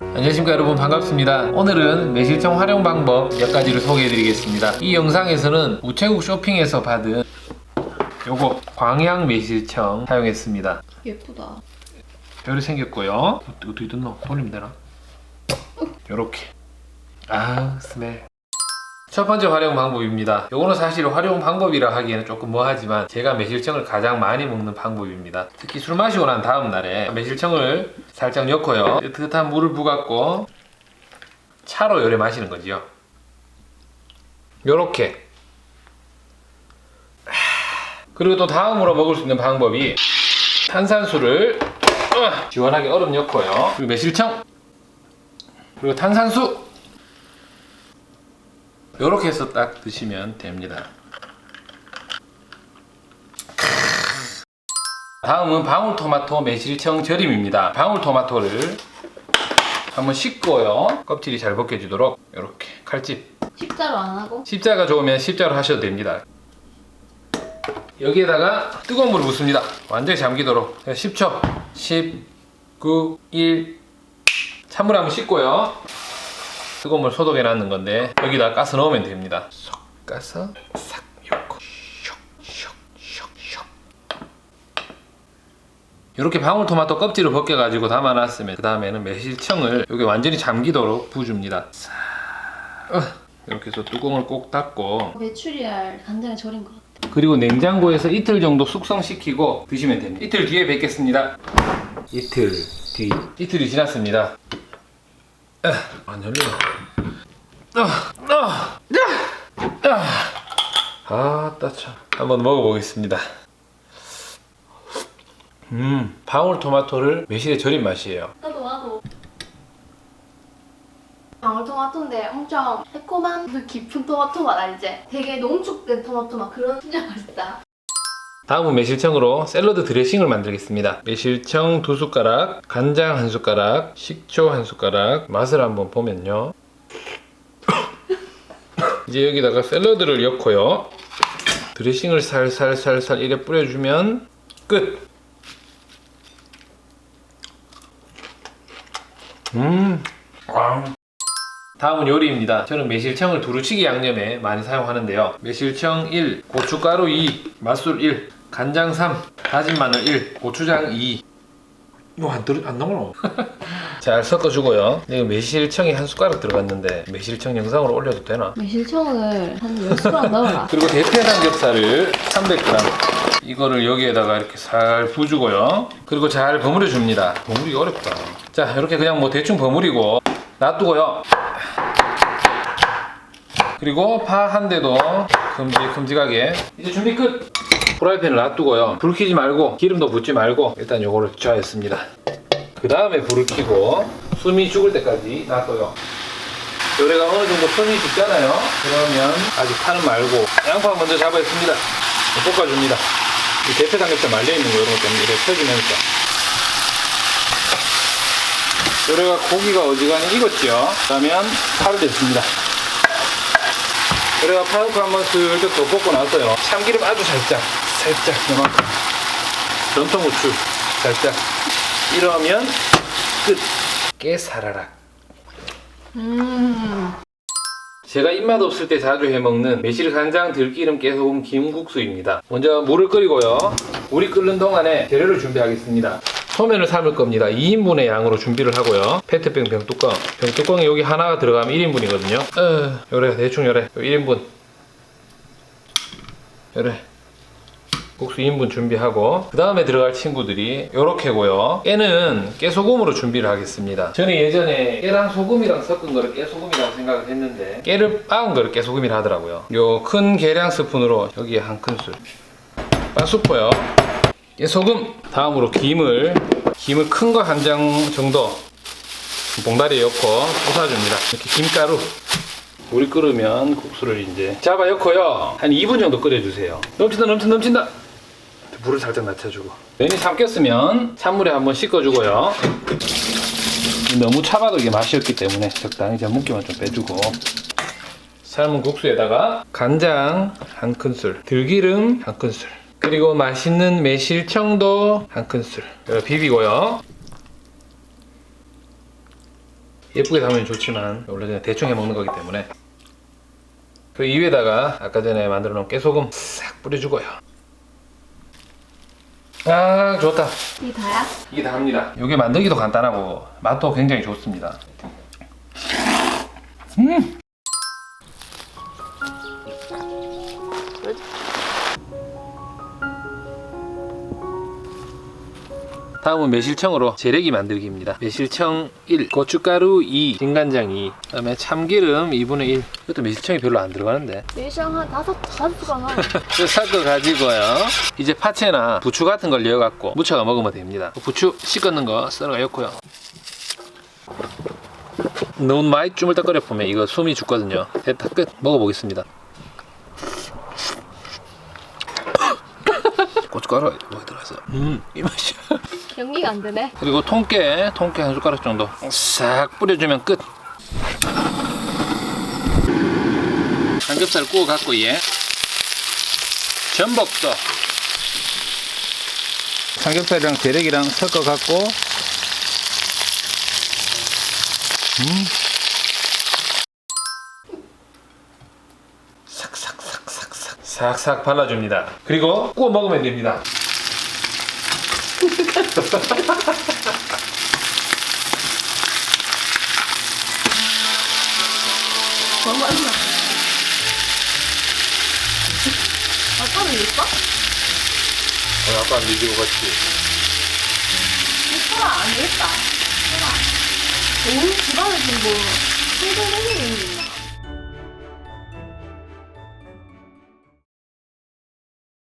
안녕하십니까 여러분. 반갑습니다. 오늘은 매실청 활용 방법 몇 가지를 소개해 드리겠습니다. 이 영상에서는 우체국 쇼핑에서 받은 요거 광양 매실청 사용했습니다. 예쁘다. 이렇게 생겼고요. 어떻게 뜯노? 돌리면 되나? 요렇게. 아 스멜 첫 번째 활용 방법입니다. 요거는 사실 활용 방법이라 하기에는 조금 뭐하지만 제가 매실청을 가장 많이 먹는 방법입니다. 특히 술 마시고 난 다음 날에 매실청을 살짝 넣고요. 뜨뜻한 물을 부갖고 차로 요래 마시는 거지요. 요렇게. 그리고 또 다음으로 먹을 수 있는 방법이 탄산수를 어, 시원하게 얼음 넣고요. 그리고 매실청. 그리고 탄산수 이렇게 해서 딱 드시면 됩니다. 다음은 방울토마토 매실청 절임입니다. 방울토마토를 한번 씻고요. 껍질이 잘 벗겨지도록 이렇게 칼집. 십자로 안 하고? 십자가 좋으면 십자로 하셔도 됩니다. 여기에다가 뜨거운 물을 붓습니다. 완전히 잠기도록 10초. 10, 9, 1. 찬물에 한번 씻고요. 뜨거운 물 소독해 놨는 건데 여기다 가스 넣으면 됩니다. 쏙 까서 싹 넣고 슉슉슉슉 이렇게 방울토마토 껍질을 벗겨가지고 담아놨으면 그 다음에는 매실청을 여기 완전히 잠기도록 어, 이렇게 해서 뚜껑을 꼭 닫고 메추리알 간장에 절인 것 같아. 그리고 냉장고에서 이틀 정도 숙성시키고 드시면 됩니다. 이틀 뒤에 뵙겠습니다. 이틀 뒤. 이틀이 지났습니다. 아, 안 열려. 아, 아, 아, 아, 따차. 한번 먹어보겠습니다. 음, 방울토마토를 매실에 절인 맛이에요. 나도 나도. 방울토마토인데 엄청 새콤한 그 깊은 토마토 맛 알지? 되게 농축된 토마토 맛 그런 진짜 맛있다. 다음은 매실청으로 샐러드 드레싱을 만들겠습니다. 매실청 두 숟가락, 간장 한 숟가락, 식초 한 숟가락, 맛을 한번 보면요. 이제 여기다가 샐러드를 넣고요. 드레싱을 살살살살 이래 뿌려주면 끝! 음, 왕. 다음은 요리입니다. 저는 매실청을 두루치기 양념에 많이 사용하는데요. 매실청 1, 고춧가루 2, 맛술 1, 간장 3, 다진 마늘 1, 고추장 2. 뭐안 들어 안 나오노? 잘 섞어주고요. 이거 매실청이 한 숟가락 들어갔는데 매실청 영상으로 올려도 되나? 매실청을 한 10숟가락 넣어라. 그리고 대패 삼겹살을 300g 이거를 여기에다가 이렇게 살 부주고요 그리고 잘 버무려 줍니다 버무리기 어렵다 자 이렇게 그냥 뭐 대충 버무리고 놔두고요 그리고 파 한 대도 큼직큼직하게 이제 준비 끝 프라이팬을 놔두고요 불 켜지 말고 기름도 붓지 말고 일단 요거를 쪄했습니다 그 다음에 불을 켜고 숨이 죽을 때까지 놔둬요 요래가 어느 정도 손이 죽잖아요. 그러면 아직 파는 말고 양파 먼저 잡아있습니다. 볶아줍니다. 이 대패 삼겹살 말려있는 거 이런 거좀 이렇게 펴주면서 요래가 고기가 어지간히 익었죠. 그러면 파를 넣습니다. 요래가 파놓고 한번 슬쩍 더 볶고 나서요. 참기름 아주 살짝 살짝 요만큼 전통 후추 살짝 이러면 끝 깨사라락 음. 제가 입맛 없을 때 자주 해먹는 매실 간장 들기름 깨소금 김국수입니다. 먼저 물을 끓이고요. 물이 끓는 동안에 재료를 준비하겠습니다. 소면을 삶을 겁니다. 2인분의 양으로 준비를 하고요. 페트병 병뚜껑. 병뚜껑에 여기 하나가 들어가면 1인분이거든요. 어, 요래 대충 요래 1인분. 요래. 국수 2인분 준비하고 그 다음에 들어갈 친구들이 요렇게고요. 깨는 깨소금으로 준비를 하겠습니다. 저는 예전에 깨랑 소금이랑 섞은 거를 깨소금이라고 생각을 했는데 깨를 빻은 거를 깨소금이라 하더라고요. 요 큰 계량 스푼으로 여기에 한 큰술. 빤수포요. 깨소금. 다음으로 김을. 김을 큰 거 한 장 정도. 봉다리에 넣고 쏟아줍니다. 이렇게 김가루. 물이 끓으면 국수를 이제 잡아 넣고요. 한 2분 정도 끓여주세요. 넘친다 넘친다 넘친다 물을 살짝 낮춰주고. 면이 삼켰으면 찬물에 한번 씻어주고요. 너무 차가도 이게 맛이 없기 때문에 적당히 제 물기만 좀 빼주고. 삶은 국수에다가 간장 한 큰술 들기름 한 큰술 그리고 맛있는 매실청도 한 큰술 비비고요. 예쁘게 담으면 좋지만 원래 그냥 대충 해 먹는 거기 때문에. 그 이위에다가 아까 전에 만들어 놓은 깨소금 싹 뿌려주고요. 아 좋다. 이 다야? 이게 다입니다. 이게 만들기도 간단하고 맛도 굉장히 좋습니다. 음. 다음은 매실청으로 재래기 만들기입니다. 매실청 1, 고춧가루 2, 진간장 2, 그다음에 참기름 2분의 1. 이것도 매실청이 별로 안 들어가는데. 일상 한 다섯 다섯 그 섞어 가지고요. 이제 파채나 부추 같은 걸 넣어갖고 무쳐가 먹으면 됩니다. 부추 씻었는 거 썰어가 넣고요. 너무 많이 쭈물딱거려 보면 이거 숨이 죽거든요. 됐다 끝 먹어보겠습니다. 고춧가루 여기 들어가서 음이 맛이야. 연기가 안 되네. 그리고 통깨 통깨 한 숟가락 정도 싹 뿌려주면 끝. 삼겹살 구워 갖고 얘 전복도 삼겹살이랑 대rek이랑 섞어 갖고 음. 삭삭 발라줍니다. 그리고 구워 먹으면 됩니다. 너무 맛있나? 아빠는 있어? 어, 아빠 미지고 같이. 이거랑 안 되겠다. 너무 집안에 좀뭐 힘든 일이 있나?